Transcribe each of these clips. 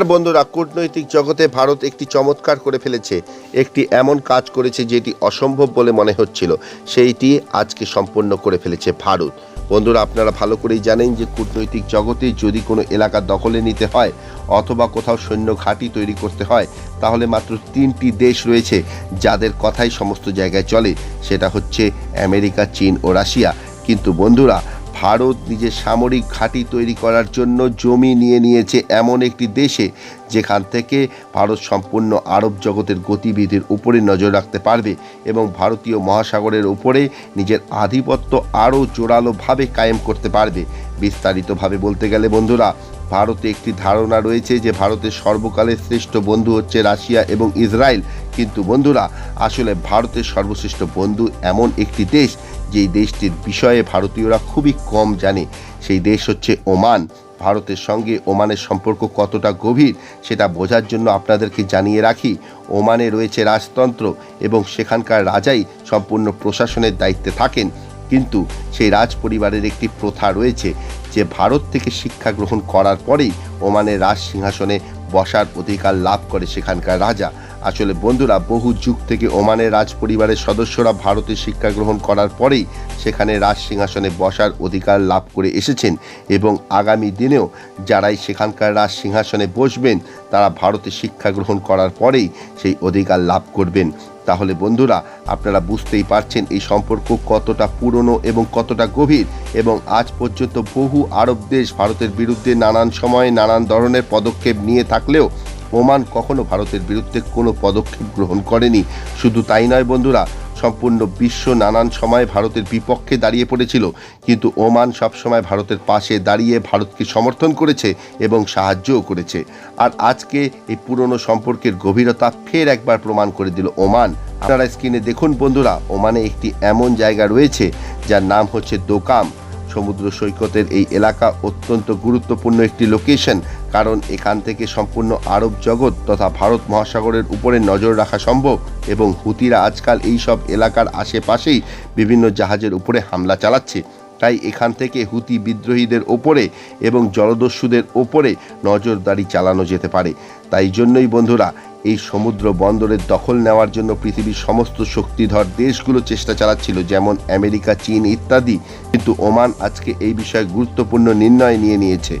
আর বন্ধুরা কূটনৈতিক জগতে ভারত একটি চমৎকার করে ফেলেছে। একটি এমন কাজ করেছে যেটি অসম্ভব বলে মনে হচ্ছিল। সেইটি আজকে সম্পন্ন করে ফেলেছে ভারত। বন্ধুরা, আপনারা ভালো করেই জানেন যে কূটনৈতিক জগতে যদি কোনো এলাকা দখলে নিতে হয় অথবা কোথাও সৈন্য ঘাঁটি তৈরি করতে হয়, তাহলে মাত্র তিনটি দেশ রয়েছে যাদের কথাই সমস্ত জায়গায় চলে। সেটা হচ্ছে আমেরিকা, চীন ও রাশিয়া। কিন্তু বন্ধুরা ভারত নিজের সামরিক ঘাঁটি তৈরি করার জন্য জমি নিয়ে নিয়েছে এমন একটি দেশে যেখান থেকে ভারত সম্পূর্ণ আরব জগতের গতিবিধির উপরে নজর রাখতে পারবে এবং ভারতীয় মহাসাগরের উপরে নিজের আধিপত্য আরও জোরালোভাবে কায়েম করতে পারবে। বিস্তারিতভাবে বলতে গেলে বন্ধুরা, ভারতে একটি ধারণা রয়েছে যে ভারতের সর্বকালের শ্রেষ্ঠ বন্ধু হচ্ছে রাশিয়া এবং ইসরায়েল। কিন্তু বন্ধুরা, আসলে ভারতের সর্বশ্রেষ্ঠ বন্ধু এমন একটি দেশ যেই দেশটির বিষয়ে ভারতীয়রা খুবই কম জানে। সেই দেশ হচ্ছে ওমান। ভারতের সঙ্গে ওমানের সম্পর্ক কতটা গভীর সেটা বোঝার জন্য আপনাদেরকে জানিয়ে রাখি, ওমানে রয়েছে রাজতন্ত্র এবং সেখানকার রাজাই সম্পূর্ণ প্রশাসনের দায়িত্বে থাকেন। কিন্তু সেই রাজ পরিবারের একটি প্রথা রয়েছে যে ভারত থেকে শিক্ষা গ্রহণ করার পরেই ওমানের রাজ সিংহাসনে বসার অধিকার লাভ করে সেখানকার রাজা। আসলে বন্ধুরা, বহু যুগ থেকে ওমানের রাজ পরিবারের সদস্যরা ভারতে শিক্ষা গ্রহণ করার পরেই সেখানে রাজ সিংহাসনে বসার অধিকার লাভ করে এসেছেন এবং আগামী দিনেও যারাই সেখানকার রাজ সিংহাসনে বসবেন, তারা ভারতে শিক্ষা গ্রহণ করার পরেই সেই অধিকার লাভ করবেন। তাহলে বন্ধুরা, আপনারা বুঝতেই পারছেন এই সম্পর্ক কতটা পুরনো এবং কতটা গভীর এবং আজ পর্যন্ত বহু আরব দেশ ভারতের বিরুদ্ধে নানান সময়ে নানান ধরনের পদক্ষেপ নিয়ে থাকলেও ওমান কখনো ভারতের বিরুদ্ধে কোনো পদক্ষেপ গ্রহণ করেনি। শুধু তাই নয় বন্ধুরা, সম্পূর্ণ বিশ্ব নানান সময় ভারতের বিপক্ষে দাঁড়িয়ে পড়েছিল। কিন্তু ওমান সবসময় ভারতের পাশে দাঁড়িয়ে ভারতকে সমর্থন করেছে এবং সাহায্যও করেছে। আর আজকে এই পুরনো সম্পর্কের গভীরতা ফের একবার প্রমাণ করে দিল ওমান। আপনারা স্ক্রিনে দেখুন বন্ধুরা, ওমানে একটি এমন জায়গা রয়েছে, যার নাম হচ্ছে দোকাম। সমুদ্র সৈকতের এই এলাকা অত্যন্ত গুরুত্বপূর্ণ একটি লোকেশন কারণ এখান থেকে সম্পূর্ণ আরব জগৎ তথা ভারত মহাসাগরের উপরে নজর রাখা সম্ভব এবং হুতিরা আজকাল এই সব এলাকার আশেপাশেই বিভিন্ন জাহাজের উপরে হামলা চালাচ্ছে। তাই এখান থেকে হুতি বিদ্রোহীদের ওপরে এবং জলদস্যুদের ওপরে নজরদারি চালানো যেতে পারে। তাই জন্যই বন্ধুরা, এই সমুদ্র বন্দরের দখল নেওয়ার জন্য পৃথিবীর সমস্ত শক্তিধর দেশগুলো চেষ্টা চালাচ্ছিল, যেমন আমেরিকা, চীন ইত্যাদি। কিন্তু ওমান আজকে এই বিষয়ে গুরুত্বপূর্ণ নির্ণয় নিয়ে নিয়েছে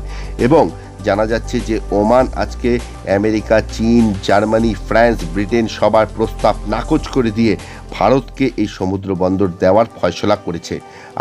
এবং জানা যাচ্ছে যে ওমান আজকে আমেরিকা, চীন, জার্মানি, ফ্রান্স, ব্রিটেন সবার প্রস্তাব নাকচ করে দিয়ে ভারতকে এই সমুদ্র বন্দর দেওয়ার ফয়সলা করেছে।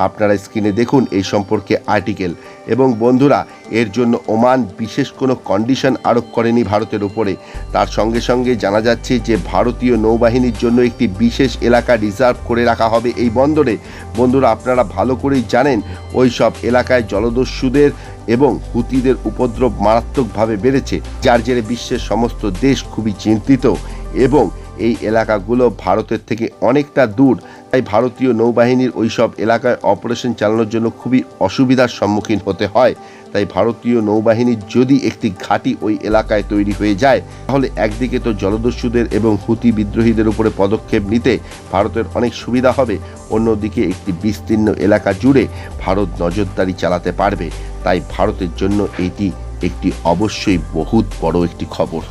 আপনারা স্ক্রিনে দেখুন এই সম্পর্কে আর্টিকেল এবং বন্ধুরা এর জন্য ওমান বিশেষ কোনো কন্ডিশন আরোপ করেনি ভারতের উপরে। তার সঙ্গে সঙ্গে জানা যাচ্ছে যে, ভারতীয় নৌবাহিনীর জন্য একটি বিশেষ এলাকা রিজার্ভ করে রাখা হবে এই বন্দরে। বন্ধুরা, আপনারা ভালো করেই জানেন ওই সব এলাকায় জলদস্যুদের এবং হুতিদের উপদ্রব মারাত্মকভাবে বেড়েছে, যার জেরে বিশ্বের সমস্ত দেশ খুবই চিন্তিত। এবং এই এলাকাগুলো ভারতের থেকে অনেকটা দূর। তাই ভারতীয় নৌবাহিনীর ওই সব এলাকায় অপারেশন চালানোর জন্য খুবই অসুবিধার সম্মুখীন হতে হয়। তাই ভারতীয় নৌবাহিনীর যদি একটি ঘাঁটি ওই এলাকায় তৈরি হয়ে যায়, তাহলে একদিকে তো জলদস্যুদের এবং হুতি বিদ্রোহীদের উপরে পদক্ষেপ নিতে ভারতের অনেক সুবিধা হবে, অন্যদিকে একটি বিস্তীর্ণ এলাকা জুড়ে ভারত নজরদারি চালাতে পারবে। তাই ভারতের জন্য এটি একটি অবশ্যই বহুত বড় একটি খবর।